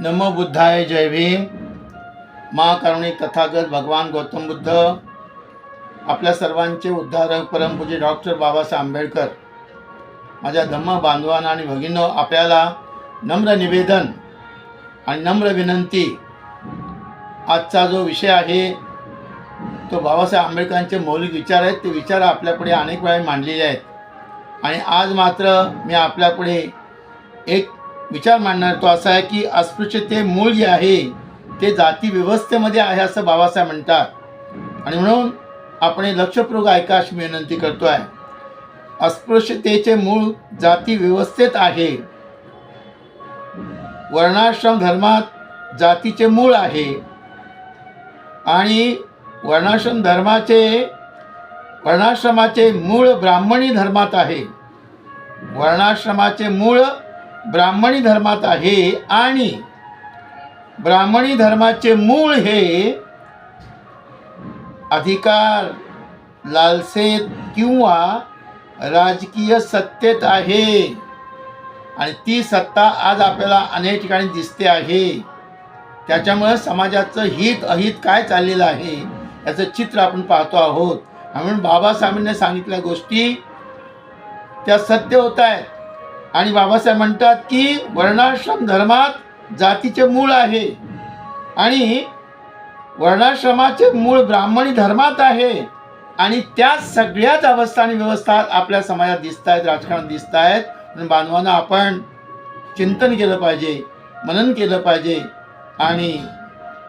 नमो बुद्धाय जय भीम. महाकारुणी कथागत भगवान गौतम बुद्ध. आपल्या सर्वांचे उद्धारक परमपूजे डॉक्टर बाबासाहेब आंबेडकर. माझ्या धम्म बांधवांना आणि भगिनो आपल्याला नम्र निवेदन आणि नम्र विनंती. आजचा जो विषय आहे तो बाबासाहेब आंबेडकरांचे मौलिक विचार आहेत. ते विचार आपल्यापुढे अनेक वेळा मांडलेले आहेत. आणि आज मात्र मी आपल्यापुढे एक विचार मांडणार तो असा आहे की अस्पृश्यते मूळ जे आहे ते जाती व्यवस्थेमध्ये आहे असं बाबासाहेब म्हणतात. आणि म्हणून आपण लक्षपूर्वक ऐका अशी विनंती करतो आहे. अस्पृश्यतेचे मूळ जाती व्यवस्थेत आहे. वर्णाश्रम धर्मात जातीचे मूळ आहे. आणि वर्णाश्रम धर्माचे वर्णाश्रमाचे मूळ ब्राह्मणी धर्मात आहे. वर्णाश्रमाचे मूळ ब्राह्मणी धर्मात आहे आणि ब्राह्मणी धर्माचे मूळ हे अधिकार लालसेत किंवा राजकीय सत्तेत आहे. आणि ती सत्ता आज आपल्याला अनेक ठिकाणी दिसते आहे. त्याच्यामुळं समाजाचं हित अहित काय चाललेलं आहे याचं चित्र आपण पाहतो आहोत. म्हणून बाबासाहेबांनी सांगितल्या गोष्टी त्या सत्य होत आहेत. आणि बाबासाहेब म्हणतात की वर्णाश्रम धर्मात जातीचे मूळ आहे. आणि वर्णाश्रमाचे मूळ ब्राह्मणी धर्मात आहे. आणि त्या सगळ्याच अवस्था आणि व्यवस्था आपल्या समाजात दिसत आहेत राजकारणात दिसत आहेत म्हणून बांधवांना आपण चिंतन केलं पाहिजे मनन केलं पाहिजे. आणि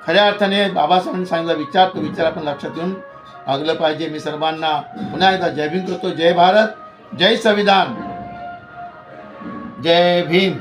खऱ्या अर्थाने बाबासाहेबांनी सांगितला विचार तो विचार आपण लक्षात घेऊन भागलं पाहिजे. मी सर्वांना पुन्हा एकदा जय भीम करतो. जय भारत. जय संविधान. जय भीम